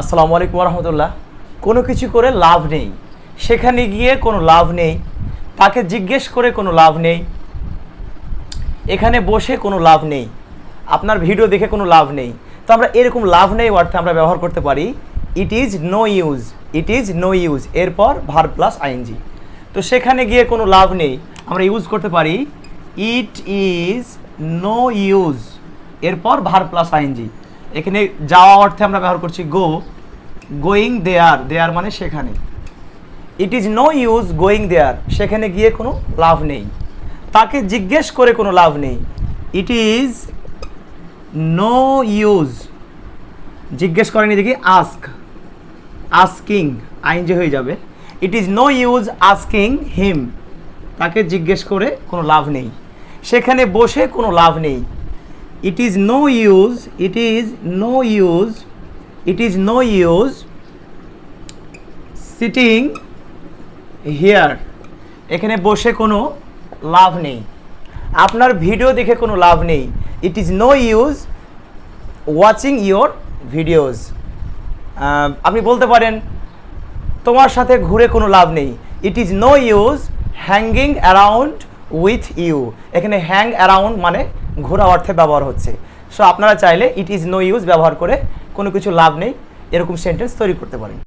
আসসালামু আলাইকুম রহমতুল্লাহ কোনো কিছু করে লাভ নেই। সেখানে গিয়ে কোনো লাভ নেই। তাকে জিজ্ঞেস করে কোনো লাভ নেই। এখানে বসে কোনো লাভ নেই। আপনার ভিডিও দেখে কোনো লাভ নেই। তো আমরা এরকম লাভ নেই অর্থে আমরা ব্যবহার করতে পারি। It is no use it is no use এরপর ভার প্লাস আইএনজি তো সেখানে গিয়ে কোনো লাভ নেই। আমরা ইউজ করতে পারি। ইট ইজ নো ইউজ এরপর ভার প্লাস আইএনজি এখানে যাওয়া অর্থে আমরা ব্যবহার করছি গো গোয়িং দেয়ার দেয়ার মানে সেখানে। It is no use going there সেখানে গিয়ে কোনো লাভ নেই। তাকে জিজ্ঞেস করে কোনো লাভ নেই। ইট ইজ নো ইউজ জিজ্ঞেস করেনি দেখি আস্ক আস্কিং আইন যে হয়ে যাবে। It is no use asking him তাকে জিজ্ঞেস করে কোনো লাভ নেই। সেখানে বসে কোনো লাভ নেই। It is no use it is no use it is no use sitting here এখানে বসে কোনো লাভ নেই। আপনার ভিডিও দেখে কোনো লাভ নেই। It is no use watching your videos আপনি বলতে পারেন, তোমার সাথে ঘুরে কোনো লাভ নেই। It is no use hanging around with you এখানে হ্যাং অ্যারাউন্ড মানে ঘোরা অর্থে ব্যবহার হচ্ছে। সো আপনারা চাইলে ইট ইজ নো ইউজ ব্যবহার করে কোনো কিছু লাভ নেই। এরকম সেন্টেন্স তৈরি করতে পারেন।